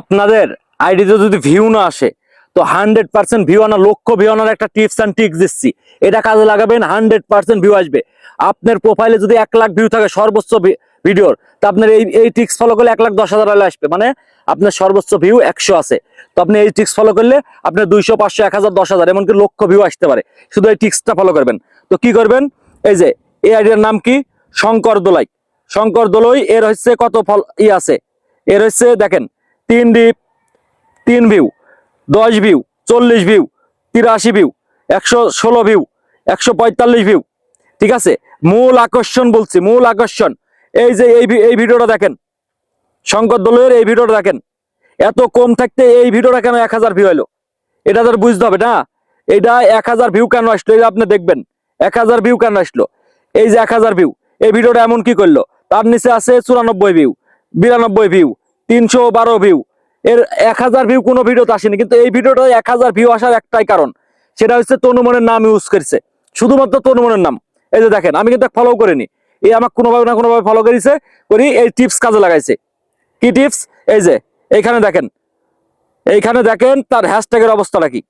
আপনাদের আইডিতে যদি ভিউ না আসে, তো হান্ড্রেড পার্সেন্ট ভিউ আনা লক্ষ্য ভিউ আনার একটা টিপস অ্যান্ড ট্রিক্স দিচ্ছি। এটা কাজে লাগাবেন হান্ড্রেড পার্সেন্ট ভিউ আসবে। আপনার প্রোফাইলে যদি এক লাখ ভিউ থাকে সর্বোচ্চ ভিডিওর তা আপনার এই এই ট্রিক্স ফলো করলে এক লাখ দশ হাজার আলে আসবে। মানে আপনার সর্বোচ্চ ভিউ একশো আছে। তো আপনি এই ট্রিক্স ফলো করলে আপনার দুইশো, পাঁচশো, এক হাজার, দশ হাজার, এমনকি লক্ষ ভিউ আসতে পারে। শুধু এই ট্রিক্সটা ফলো করবেন। তো কি করবেন? এই যে, এই আইডিয়ার নাম কি? শঙ্কর দোলাই। শঙ্কর দোলই, এর হচ্ছে কত ফল, ই আছে। এর হচ্ছে, দেখেন তিন ডিপ তিন ভিউ দশ ভিউ চল্লিশ ভিউ তিরাশি ভিউ একশো ষোলো ভিউ একশো পঁয়তাল্লিশ ভিউ ঠিক আছে? মূল আকর্ষণ বলছি, মূল আকর্ষণ। এই যে এই এই ভিডিওটা দেখেন শঙ্কর দলের এই ভিডিওটা দেখেন। এত কম থাকতে এই ভিডিওটা কেন এক হাজার ভিউ এলো? এটা তো বুঝতে হবে না। এটা এক হাজার ভিউ কেন আসলো? এটা আপনি দেখবেন। এক হাজার ভিউ কেন আসলো? এই যে এক হাজার ভিউ এই ভিডিওটা এমন কি করল? তার নিচে আছে চুরানব্বই ভিউ বিরানব্বই ভিউ তিনশো বারো ভিউ এর এক হাজার ভিউ কোনো ভিডিওতে আসেনি, কিন্তু এই ভিডিওটা এক হাজার ভিউ আসার একটাই কারণ। সেটা হচ্ছে তনুমনের নাম ইউজ করছে। শুধুমাত্র তনুমনের নাম। এই যে দেখেন, আমি কিন্তু ফলো করিনি। এই আমাকে কোনোভাবে না কোনোভাবে ফলো করেছে, করি এই টিপস কাজে লাগাইছে। কি টিপস এই যে, এইখানে দেখেন। এইখানে দেখেন তার হ্যাশট্যাগের অবস্থাটা কি।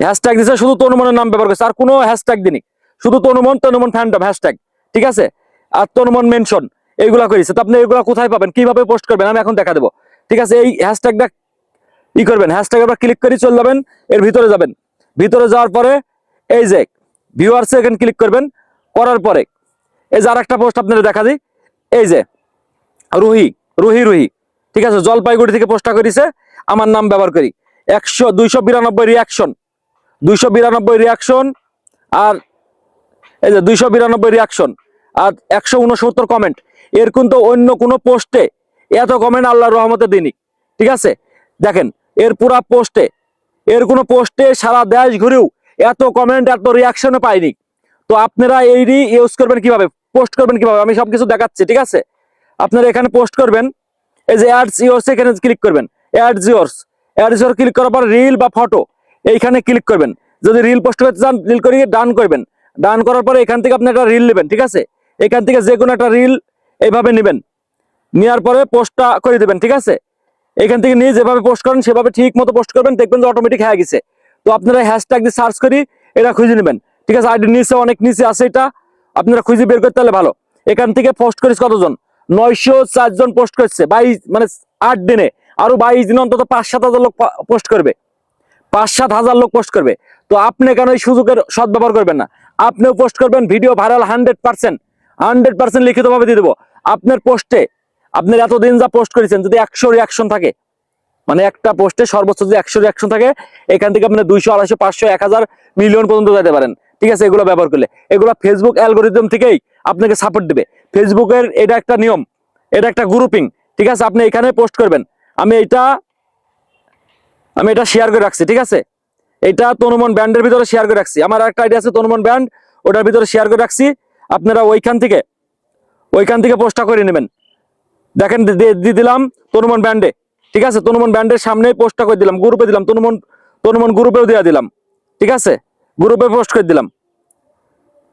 হ্যাশট্যাগ দিছে শুধু তনুমনের নাম ব্যবহার করছে, আর কোনো হ্যাশট্যাগ দিনি শুধু তনুমন তনুমন ফ্যান্টম হ্যাশট্যাগ ঠিক আছে? আর তনুমন মেনশন এইগুলা করেছে তো আপনি এগুলা কোথায় পাবেন? কীভাবে পোস্ট করবেন? আমি এখন দেখা দেবো। ঠিক আছে? এই হ্যাশট্যাগটা ই করবেন। হ্যাশট্যাগ আবার ক্লিক করে চলে যাবেন, এর ভিতরে যাবেন। ভিতরে যাওয়ার পরে এই যে ভিউয়ার্সে এখানে ক্লিক করবেন। করার পরে এই যে আরেকটা পোস্ট আপনাদের দেখা দিই। এই যে রুহি রুহি রুহি। ঠিক আছে? জলপাইগুড়ি থেকে পোস্টটা করেছে। আমার নাম ব্যবহার করি। একশো, দুইশো বিরানব্বই রিয়াকশন দুইশো বিরানব্বই রিয়াকশন আর এই যে দুইশো বিরানব্বই রিয়াকশন আর একশো উনসত্তর কমেন্ট এর কিন্তু অন্য কোনো পোস্টে এত কমেন্ট আল্লাহর রহমতে দিনি ঠিক আছে? দেখেন, এর পুরা পোস্টে এর কোনো পোস্টে সারা দেশ ঘুরেও এত কমেন্ট এত রিয়াকশনে পাইনি তো আপনারা এইটি ইউজ করবেন কীভাবে? পোস্ট করবেন কীভাবে? আমি সবকিছু দেখাচ্ছি, ঠিক আছে? আপনারা এখানে পোস্ট করবেন, এই যে অ্যাডস ইয়োর্স এখানে ক্লিক করবেন। Ads yours ads your click করার পর রিল বা ফটো এইখানে ক্লিক করবেন। যদি রিল পোস্ট করতে চান রিল করিয়ে ডান করবেন। ডান করার পরে এখান থেকে আপনি একটা রিল নেবেন, ঠিক আছে? এখান থেকে যে কোনো একটা রিল এইভাবে নেবেন। নেওয়ার পরে পোস্টটা করে দিবেন, ঠিক আছে? এখান থেকে নিয়ে যেভাবে পোস্ট করেন, সেভাবে ঠিক মতো পোস্ট করবেন, দেখবেন যে অটোমেটিক হয়ে গেছে। তো আপনারা হ্যাশট্যাগ দিয়ে সার্চ করি, এটা খুঁজে নেবেন। ঠিক আছে আইডি নিচে, অনেক নিচে আছে এটা। আপনারা খুঁজে বের করতে হলে ভালো। এখান থেকে পোস্ট করেছে কতজন? নয়শো চারজন পোস্ট করছে। বাইশ মানে আট দিনে। আরও বাইশ দিনে অন্তত পাঁচ সাত হাজার লোক পোস্ট করবে। পাঁচ সাত হাজার লোক পোস্ট করবে। তো আপনি কেন এই সুযোগের সদ্ব্যবহার করবেন না? আপনিও পোস্ট করবেন video viral hundred percent hundred percent লিখিতভাবে দিয়ে দেবো। আপনার পোস্টে, আপনার এতদিন যা পোস্ট করেছেন, যদি একশো রিয়াকশন থাকে মানে একটা পোস্টে সর্বোচ্চ যদি একশো রিয়াকশন থাকে, এখান থেকে আপনি দুইশো, আড়াইশো, পাঁচশো, এক হাজার মিলিয়ন পর্যন্ত যেতে পারেন। ঠিক আছে, এগুলো ব্যবহার করলে। এগুলো ফেসবুক অ্যালগোরিদম থেকেই আপনাকে সাপোর্ট দেবে। ফেসবুকের এটা একটা নিয়ম, এটা একটা গ্রুপিং ঠিক আছে, আপনি এখানে পোস্ট করবেন। আমি এটা আমি এটা শেয়ার করে রাখছি, ঠিক আছে? এটা তনুমন ব্যান্ডের ভিতরে শেয়ার করে রাখছি। আমার একটা আইডিয়া আছে, তনুমন ব্যান্ড ওটার ভিতরে শেয়ার করে রাখছি। আপনারা ওইখান থেকে ওইখান থেকে পোস্টটা করে নেবেন। দেখেন দিয়ে দিলাম তনুমন ব্যান্ডে, ঠিক আছে? তনুমন ব্যান্ডের সামনে পোস্টটা করে দিলাম, গ্রুপে দিলাম, তনুমন তনুমন গ্রুপেও দিয়ে দিলাম, ঠিক আছে? গ্রুপে পোস্ট করে দিলাম।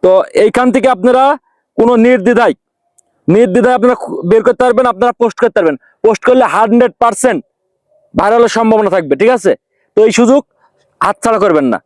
তো এইখান থেকে আপনারা কোনো নির্দ্বিধায় নির্দ্বিধায় আপনারা বের করতে পারবেন, আপনারা পোস্ট করতে পারবেন। পোস্ট করলে হান্ড্রেড পার্সেন্ট ভাইরালের সম্ভাবনা থাকবে, ঠিক আছে? তো এই সুযোগ হাতছাড়া করবেন না।